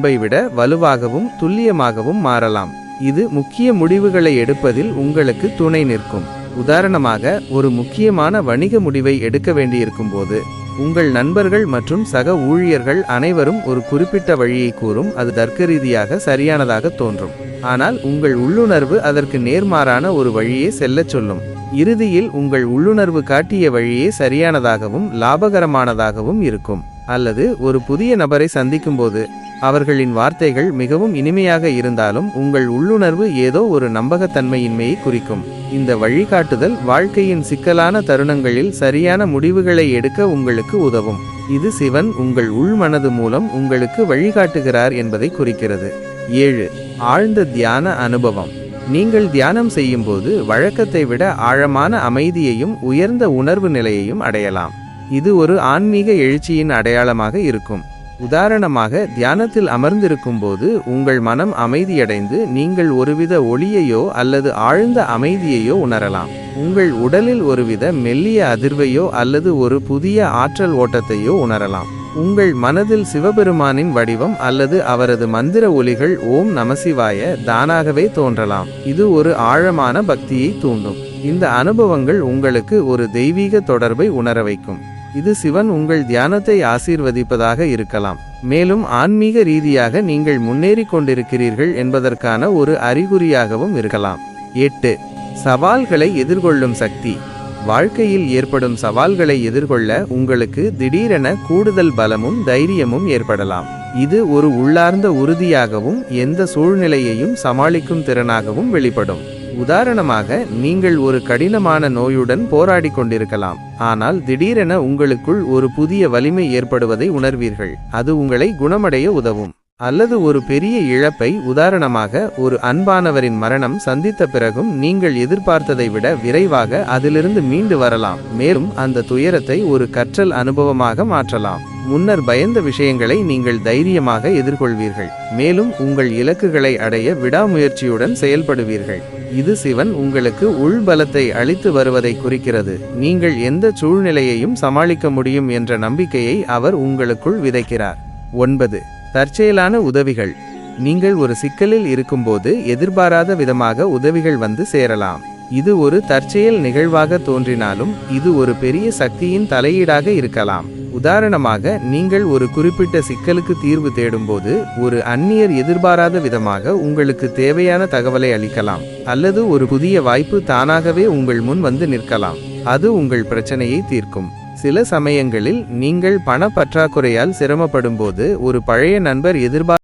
முன்பை விட வலுவாகவும் துல்லியமாகவும் மாறலாம். இது முக்கிய முடிவுகளை எடுப்பதில் உங்களுக்கு துணை நிற்கும். உதாரணமாக ஒரு முக்கியமான வணிக முடிவை எடுக்க வேண்டியிருக்கும் போது உங்கள் நண்பர்கள் மற்றும் சக ஊழியர்கள் அனைவரும் ஒரு குறிப்பிட்ட வழியை கூறும் அது தர்க்க ரீதியாக சரியானதாக தோன்றும். ஆனால் உங்கள் உள்ளுணர்வு அதற்கு நேர்மாறான ஒரு வழியே செல்லச் சொல்லும். இறுதியில் உங்கள் உள்ளுணர்வு காட்டிய வழியே சரியானதாகவும் லாபகரமானதாகவும் இருக்கும். அல்லது ஒரு புதிய நபரை சந்திக்கும்போது அவர்களின் வார்த்தைகள் மிகவும் இனிமையாக இருந்தாலும் உங்கள் உள்ளுணர்வு ஏதோ ஒரு நம்பகத்தன்மையின்மையை குறிக்கும். இந்த வழிகாட்டுதல் வாழ்க்கையின் சிக்கலான தருணங்களில் சரியான முடிவுகளை எடுக்க உங்களுக்கு உதவும். இது சிவன் உங்கள் உள்மனது மூலம் உங்களுக்கு வழிகாட்டுகிறார் என்பதை குறிக்கிறது. ஏழு ஆழ்ந்த தியான அனுபவம். நீங்கள் தியானம் செய்யும்போது வழக்கத்தை விட ஆழமான அமைதியையும் உயர்ந்த உணர்வு நிலையையும் அடையலாம். இது ஒரு ஆன்மீக எழுச்சியின் அடையாளமாக இருக்கும். உதாரணமாக தியானத்தில் அமர்ந்திருக்கும் போது உங்கள் மனம் அமைதியடைந்து நீங்கள் ஒருவித ஒளியையோ அல்லது ஆழ்ந்த அமைதியையோ உணரலாம். உங்கள் உடலில் ஒருவித மெல்லிய அதிர்வையோ அல்லது ஒரு புதிய ஆற்றல் ஓட்டத்தையோ உணரலாம். உங்கள் மனதில் சிவபெருமானின் வடிவம் அல்லது அவரது மந்திர ஒலிகள் ஓம் நமசிவாய தானாகவே தோன்றலாம். இது ஒரு ஆழமான பக்தியை தூண்டும். இந்த அனுபவங்கள் உங்களுக்கு ஒரு தெய்வீக தொடர்பை உணர வைக்கும். இது சிவன் உங்கள் தியானத்தை ஆசீர்வதிப்பதாக இருக்கலாம். மேலும் ஆன்மீக ரீதியாக நீங்கள் முன்னேறி கொண்டிருக்கிறீர்கள் என்பதற்கான ஒரு அறிகுறியாகவும் இருக்கலாம். எட்டு. சவால்களை எதிர்கொள்ளும் சக்தி. வாழ்க்கையில் ஏற்படும் சவால்களை எதிர்கொள்ள உங்களுக்கு திடீரென கூடுதல் பலமும் தைரியமும் ஏற்படலாம். இது ஒரு உள்ளார்ந்த உறுதியாகவும் எந்த சூழ்நிலையையும் சமாளிக்கும் திறனாகவும் வெளிப்படும். உதாரணமாக நீங்கள் ஒரு கடினமான நோயுடன் போராடி கொண்டிருக்கலாம். ஆனால் திடீரென உங்களுக்குள் ஒரு புதிய வலிமை ஏற்படுவதை உணர்வீர்கள். அது உங்களை குணமடைய உதவும். அல்லது ஒரு பெரிய இழப்பை உதாரணமாக ஒரு அன்பானவரின் மரணம் சந்தித்த பிறகும் நீங்கள் எதிர்பார்த்ததை விட விரைவாக அதிலிருந்து மீண்டு வரலாம். மேலும் அந்த துயரத்தை ஒரு கற்றல் அனுபவமாக மாற்றலாம். முன்னர் பயந்த விஷயங்களை நீங்கள் தைரியமாக எதிர்கொள்வீர்கள். மேலும் உங்கள் இலக்குகளை அடைய விடாமுயற்சியுடன் செயல்படுவீர்கள். இது சிவன் உங்களுக்கு உள்பலத்தை அளித்து வருவதை குறிக்கிறது. நீங்கள் எந்த சூழ்நிலையையும் சமாளிக்க முடியும் என்ற நம்பிக்கையை அவர் உங்களுக்குள் விதைக்கிறார். ஒன்பது. தற்செயலான உதவிகள். நீங்கள் ஒரு சிக்கலில் இருக்கும்போது எதிர்பாராத விதமாக உதவிகள் வந்து சேரலாம். இது ஒரு தற்செயல் நிகழ்வாக தோன்றினாலும் இது ஒரு பெரிய சக்தியின் தலையீடாக இருக்கலாம். உதாரணமாக நீங்கள் ஒரு குறிப்பிட்ட சிக்கலுக்கு தீர்வு தேடும்போது ஒரு அந்நியர் எதிர்பாராத விதமாக உங்களுக்கு தேவையான தகவலை அளிக்கலாம் அல்லது ஒரு புதிய வாய்ப்பு தானாகவே உங்கள் முன் வந்து நிற்கலாம். அது உங்கள் பிரச்சனையை தீர்க்கும். சில சமயங்களில் நீங்கள் பண பற்றாக்குறையால் சிரமப்படும்போது ஒரு பழைய நண்பர் எதிர்பார்த்த